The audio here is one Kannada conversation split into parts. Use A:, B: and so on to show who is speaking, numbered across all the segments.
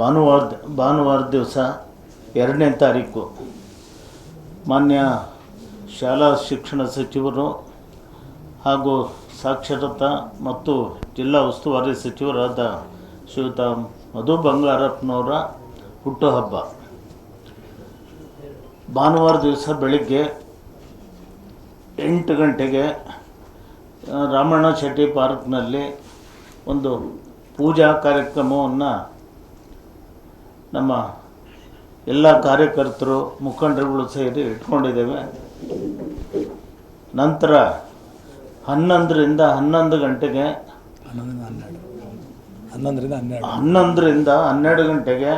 A: ಭಾನುವಾರ ಭಾನುವಾರ ದಿವಸ ಎರಡನೇ ತಾರೀಕು. ಮಾನ್ಯ ಶಾಲಾ ಶಿಕ್ಷಣ ಸಚಿವರು ಹಾಗೂ ಸಾಕ್ಷರತಾ ಮತ್ತು ಜಿಲ್ಲಾ ಉಸ್ತುವಾರಿ ಸಚಿವರಾದ ಶ್ರೀಯುತ ಮಧು ಬಂಗಾರಪ್ಪನವರ ಹುಟ್ಟುಹಬ್ಬ. ಭಾನುವಾರ ದಿವಸ ಬೆಳಿಗ್ಗೆ ಎಂಟು ಗಂಟೆಗೆ ರಾಮಣ್ಣ ಶೆಟ್ಟಿ ಪಾರ್ಕ್ನಲ್ಲಿ ಒಂದು ಪೂಜಾ ಕಾರ್ಯಕ್ರಮವನ್ನು ನಮ್ಮ ಎಲ್ಲ ಕಾರ್ಯಕರ್ತರು ಮುಖಂಡರುಗಳು ಸೇರಿ ಇಟ್ಕೊಂಡಿದ್ದೇವೆ. ನಂತರ ಹನ್ನೊಂದರಿಂದ ಹನ್ನೊಂದು ಗಂಟೆಗೆ
B: ಹನ್ನೊಂದರಿಂದ ಹನ್ನೆರಡು. ಹನ್ನೊಂದರಿಂದ ಹನ್ನೆರಡು.
A: ಹನ್ನೊಂದರಿಂದ ಹನ್ನೆರಡು ಗಂಟೆಗೆ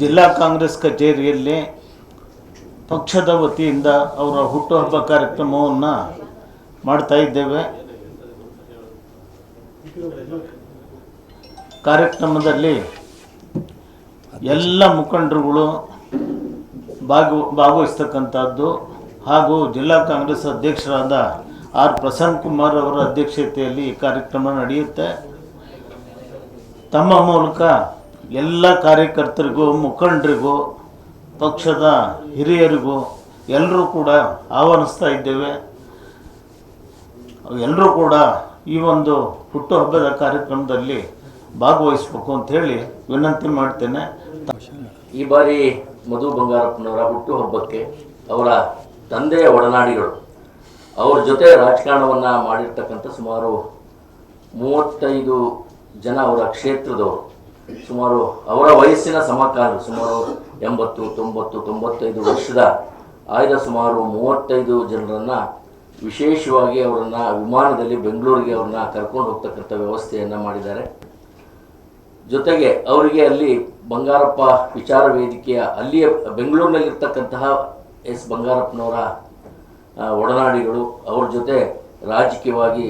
A: ಜಿಲ್ಲಾ ಕಾಂಗ್ರೆಸ್ ಕಚೇರಿಯಲ್ಲಿ ಪಕ್ಷದ ವತಿಯಿಂದ ಅವರ ಹುಟ್ಟುಹಬ್ಬ ಕಾರ್ಯಕ್ರಮವನ್ನು ಮಾಡ್ತಾ ಇದ್ದೇವೆ. ಕಾರ್ಯಕ್ರಮದಲ್ಲಿ ಎಲ್ಲ ಮುಖಂಡರುಗಳು ಭಾಗವ, ಭಾಗವಹಿಸ್ತಕ್ಕಂಥದ್ದು ಹಾಗೂ ಜಿಲ್ಲಾ ಕಾಂಗ್ರೆಸ್ ಅಧ್ಯಕ್ಷರಾದ ಆರ್ ಪ್ರಸನ್ನ ಕುಮಾರ್ ಅವರ ಅಧ್ಯಕ್ಷತೆಯಲ್ಲಿ ಈ ಕಾರ್ಯಕ್ರಮ ನಡೆಯುತ್ತೆ. ತಮ್ಮ ಮೂಲಕ ಎಲ್ಲ ಕಾರ್ಯಕರ್ತರಿಗೂ, ಮುಖಂಡರಿಗೂ, ಪಕ್ಷದ ಹಿರಿಯರಿಗೂ ಎಲ್ಲರೂ ಕೂಡ ಆಹ್ವಾನಿಸ್ತಾ ಇದ್ದೇವೆ. ಎಲ್ಲರೂ ಕೂಡ ಈ ಒಂದು ಹುಟ್ಟುಹಬ್ಬದ ಕಾರ್ಯಕ್ರಮದಲ್ಲಿ ಭಾಗವಹಿಸಬೇಕು ಹೇಳಿ ವಿನಂತಿ ಮಾಡ್ತೇನೆ.
C: ಈ ಬಾರಿ ಮಧು ಬಂಗಾರಪ್ಪನವರ ಹುಟ್ಟುಹಬ್ಬಕ್ಕೆ ಅವರ ತಂದೆಯ ಒಡನಾಡಿಗಳು, ಅವ್ರ ಜೊತೆ ರಾಜಕಾರಣವನ್ನ ಮಾಡಿರ್ತಕ್ಕಂಥ ಸುಮಾರು ಮೂವತ್ತೈದು ಜನ ಅವರ ಕ್ಷೇತ್ರದವರು, ಸುಮಾರು ಅವರ ವಯಸ್ಸಿನ ಸಮಕಾಲ ಸುಮಾರು ಎಂಬತ್ತು, ತೊಂಬತ್ತು, ತೊಂಬತ್ತೈದು ವರ್ಷದ ಆಯ್ದ ಸುಮಾರು ಮೂವತ್ತೈದು ಜನರನ್ನ ವಿಶೇಷವಾಗಿ ಅವರನ್ನು ವಿಮಾನದಲ್ಲಿ ಬೆಂಗಳೂರಿಗೆ ಅವ್ರನ್ನ ಕರ್ಕೊಂಡು ಹೋಗ್ತಕ್ಕಂಥ ವ್ಯವಸ್ಥೆಯನ್ನ ಮಾಡಿದ್ದಾರೆ. ಜೊತೆಗೆ ಅವರಿಗೆ ಅಲ್ಲಿ ಬಂಗಾರಪ್ಪ ವಿಚಾರ ವೇದಿಕೆಯ ಅಲ್ಲಿಯ ಬೆಂಗಳೂರಿನಲ್ಲಿರ್ತಕ್ಕಂತಹ ಎಸ್ ಬಂಗಾರಪ್ಪನವರ ಒಡನಾಡಿಗಳು, ಅವ್ರ ಜೊತೆ ರಾಜಕೀಯವಾಗಿ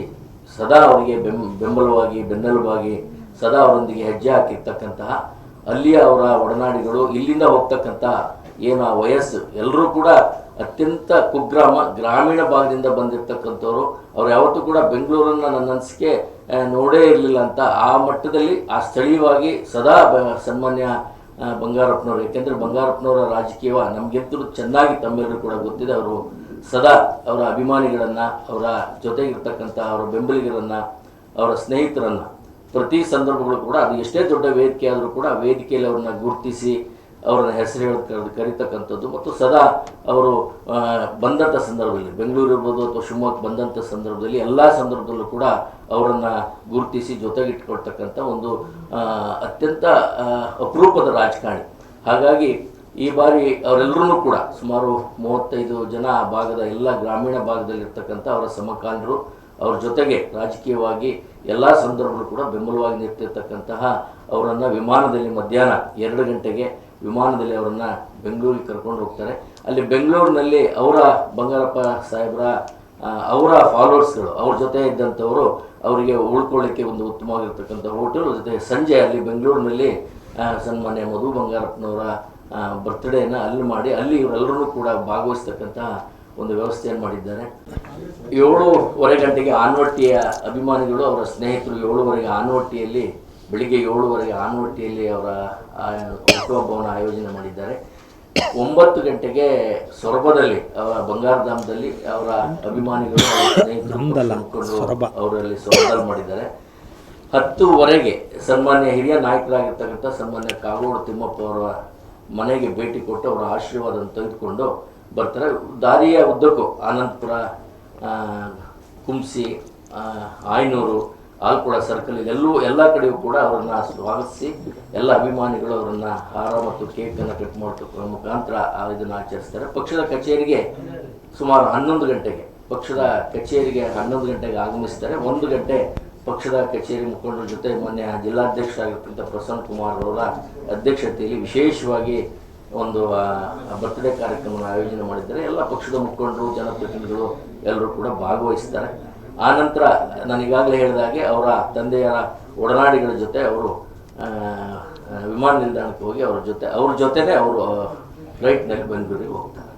C: ಸದಾ ಅವರಿಗೆ ಬೆಂ, ಬೆಂಬಲವಾಗಿ, ಬೆನ್ನೆಲುಬಾಗಿ ಸದಾ ಅವರೊಂದಿಗೆ ಹೆಜ್ಜೆ ಹಾಕಿರ್ತಕ್ಕಂತಹ ಅಲ್ಲಿಯ ಅವರ ಒಡನಾಡಿಗಳು, ಇಲ್ಲಿಂದ ಹೋಗ್ತಕ್ಕಂಥ ಏನು ವಯಸ್ಸು ಎಲ್ಲರೂ ಕೂಡ ಅತ್ಯಂತ ಕುಗ್ರಾಮ, ಗ್ರಾಮೀಣ ಭಾಗದಿಂದ ಬಂದಿರತಕ್ಕಂಥವ್ರು, ಅವ್ರು ಯಾವತ್ತೂ ಕೂಡ ಬೆಂಗಳೂರನ್ನ ನನ್ನ ಅನಿಸಿಕೆ ನೋಡೇ ಇರಲಿಲ್ಲ ಅಂತ ಆ ಮಟ್ಟದಲ್ಲಿ, ಆ ಸ್ಥಳೀಯವಾಗಿ ಸದಾ ಸನ್ಮಾನ್ಯ ಬಂಗಾರಪ್ಪನವರು ಏಕೆಂದರೆ ಬಂಗಾರಪ್ಪನವರ ರಾಜಕೀಯ ನಮಗೆಂತೂ ಚೆನ್ನಾಗಿ ತಮ್ಮೆಲ್ಲರೂ ಕೂಡ ಗೊತ್ತಿದೆ. ಅವರು ಸದಾ ಅವರ ಅಭಿಮಾನಿಗಳನ್ನು, ಅವರ ಜೊತೆಗಿರ್ತಕ್ಕಂಥ ಅವರ ಬೆಂಬಲಿಗರನ್ನು, ಅವರ ಸ್ನೇಹಿತರನ್ನು ಪ್ರತಿ ಸಂದರ್ಭಗಳು ಕೂಡ ಅದು ಎಷ್ಟೇ ದೊಡ್ಡ ವೇದಿಕೆ ಆದರೂ ಕೂಡ ವೇದಿಕೆಯಲ್ಲಿ ಅವ್ರನ್ನ ಗುರುತಿಸಿ ಅವರನ್ನ ಹೆಸರು ಕರೀತಕ್ಕಂಥದ್ದು. ಮತ್ತು ಸದಾ ಅವರು ಬಂದಂಥ ಸಂದರ್ಭದಲ್ಲಿ, ಬೆಂಗಳೂರು ಇರ್ಬೋದು ಅಥವಾ ಶಿವಮೊಗ್ಗ ಬಂದಂಥ ಸಂದರ್ಭದಲ್ಲಿ ಎಲ್ಲ ಸಂದರ್ಭದಲ್ಲೂ ಕೂಡ ಅವರನ್ನು ಗುರುತಿಸಿ ಜೊತೆಗಿಟ್ಕೊಳ್ತಕ್ಕಂಥ ಒಂದು ಅತ್ಯಂತ ಅಪರೂಪದ ರಾಜಕಾರಣಿ. ಹಾಗಾಗಿ ಈ ಬಾರಿ ಅವರೆಲ್ಲರೂ ಕೂಡ ಸುಮಾರು ಮೂವತ್ತೈದು ಜನ ಭಾಗದ ಎಲ್ಲ ಗ್ರಾಮೀಣ ಭಾಗದಲ್ಲಿರ್ತಕ್ಕಂಥ ಅವರ ಸಮಕಾಲೀನರು, ಅವ್ರ ಜೊತೆಗೆ ರಾಜಕೀಯವಾಗಿ ಎಲ್ಲ ಸಂದರ್ಭಗಳು ಕೂಡ ಬೆಂಬಲವಾಗಿ ನಿಂತಿರ್ತಕ್ಕಂತಹ ಅವರನ್ನು ವಿಮಾನದಲ್ಲಿ ಮಧ್ಯಾಹ್ನ ಎರಡು ಗಂಟೆಗೆ ವಿಮಾನದಲ್ಲಿ ಅವರನ್ನು ಬೆಂಗಳೂರಿಗೆ ಕರ್ಕೊಂಡು ಹೋಗ್ತಾರೆ. ಅಲ್ಲಿ ಬೆಂಗಳೂರಿನಲ್ಲಿ ಅವರ ಬಂಗಾರಪ್ಪ ಸಾಹೇಬರ ಅವರ ಫಾಲೋವರ್ಸ್ಗಳು ಅವ್ರ ಜೊತೆ ಇದ್ದಂಥವರು ಅವರಿಗೆ ಉಳ್ಕೊಳ್ಳಿಕ್ಕೆ ಒಂದು ಉತ್ತಮವಾಗಿರ್ತಕ್ಕಂಥ ಹೋಟೆಲ್, ಜೊತೆ ಸಂಜೆ ಅಲ್ಲಿ ಬೆಂಗಳೂರಿನಲ್ಲಿ ಸನ್ಮಾನ್ಯ ಮಧು ಬಂಗಾರಪ್ಪನವರ ಬರ್ತ್ಡೇನ ಅಲ್ಲಿ ಮಾಡಿ, ಅಲ್ಲಿ ಇವರೆಲ್ಲರೂ ಕೂಡ ಭಾಗವಹಿಸ್ತಕ್ಕಂಥ ಒಂದು ವ್ಯವಸ್ಥೆಯನ್ನು ಮಾಡಿದ್ದಾರೆ. ಏಳೂವರೆ ಗಂಟೆಗೆ ಆನ್ವಟ್ಟಿಯ ಅಭಿಮಾನಿಗಳು, ಅವರ ಸ್ನೇಹಿತರು ಏಳುವರೆಗೆ ಆನ್ವಟ್ಟಿಯಲ್ಲಿ ಬೆಳಿಗ್ಗೆ ಏಳುವರೆಗೆ ಆನವಟ್ಟಿಯಲ್ಲಿ ಅವರ ಹುಟ್ಟುಹಬ್ಬವನ್ನು ಆಯೋಜನೆ ಮಾಡಿದ್ದಾರೆ. ಒಂಬತ್ತು ಗಂಟೆಗೆ ಸೊರಬದಲ್ಲಿ ಅವರ ಬಂಗಾರಧಾಮದಲ್ಲಿ ಅವರ ಅಭಿಮಾನಿಗಳು. ಅವರಲ್ಲಿ ಸೊರಬಲ್ ಮಾಡಿದ್ದಾರೆ. ಹತ್ತುವರೆಗೆ ಸನ್ಮಾನ್ಯ ಹಿರಿಯ ನಾಯಕರಾಗಿರ್ತಕ್ಕಂಥ ಸನ್ಮಾನ್ಯ ಕಾಗೋಡು ತಿಮ್ಮಪ್ಪ ಅವರ ಮನೆಗೆ ಭೇಟಿ ಕೊಟ್ಟು ಅವರ ಆಶೀರ್ವಾದವನ್ನು ತೆಗೆದುಕೊಂಡು ಬರ್ತಾರೆ. ದಾರಿಯ ಉದ್ದಕ್ಕೂ ಆನಂದಪುರ ಕುಂಸಿ ಆಯ್ನೂರು ಆಲ್ಕುಳ ಸರ್ಕಲ್ ಎಲ್ಲೂ ಎಲ್ಲ ಕಡೆಯೂ ಕೂಡ ಅವರನ್ನು ಸ್ವಾಗತಿಸಿ, ಎಲ್ಲ ಅಭಿಮಾನಿಗಳು ಅವರನ್ನು ಹಾರ ಮತ್ತು ಕೇಕನ್ನು ಕಟ್ ಮಾಡ್ತಕ್ಕ ಮುಖಾಂತರ ಇದನ್ನು ಆಚರಿಸ್ತಾರೆ. ಪಕ್ಷದ ಕಚೇರಿಗೆ ಸುಮಾರು ಹನ್ನೊಂದು ಗಂಟೆಗೆ, ಪಕ್ಷದ ಕಚೇರಿಗೆ ಹನ್ನೊಂದು ಗಂಟೆಗೆ ಆಗಮಿಸ್ತಾರೆ. ಒಂದು ಗಂಟೆ ಪಕ್ಷದ ಕಚೇರಿ ಮುಖಂಡರ ಜೊತೆ ಮೊನ್ನೆ ಜಿಲ್ಲಾಧ್ಯಕ್ಷರಾಗಿರ್ತಕ್ಕಂಥ ಪ್ರಸನ್ನ ಕುಮಾರ್ ಅವರ ಅಧ್ಯಕ್ಷತೆಯಲ್ಲಿ ವಿಶೇಷವಾಗಿ ಒಂದು ಬರ್ತ್ಡೇ ಕಾರ್ಯಕ್ರಮವನ್ನು ಆಯೋಜನೆ ಮಾಡಿದ್ದಾರೆ. ಎಲ್ಲ ಪಕ್ಷದ ಮುಖಂಡರು, ಜನಪ್ರತಿನಿಧಿಗಳು ಎಲ್ಲರೂ ಕೂಡ ಭಾಗವಹಿಸ್ತಾರೆ. ಆ ನಂತರ ನಾನು ಈಗಾಗಲೇ ಹೇಳಿದ ಹಾಗೆ ಅವರ ತಂದೆಯರ ಒಡನಾಡಿಗಳ ಜೊತೆ ಅವರು ವಿಮಾನ ನಿಲ್ದಾಣಕ್ಕೆ ಹೋಗಿ ಅವರ ಜೊತೆ, ಅವ್ರ ಜೊತೆನೇ ಅವರು ಫ್ಲೈಟ್ನಲ್ಲಿ ಬೆಂಗಳೂರಿಗೆ ಹೋಗ್ತಾರೆ.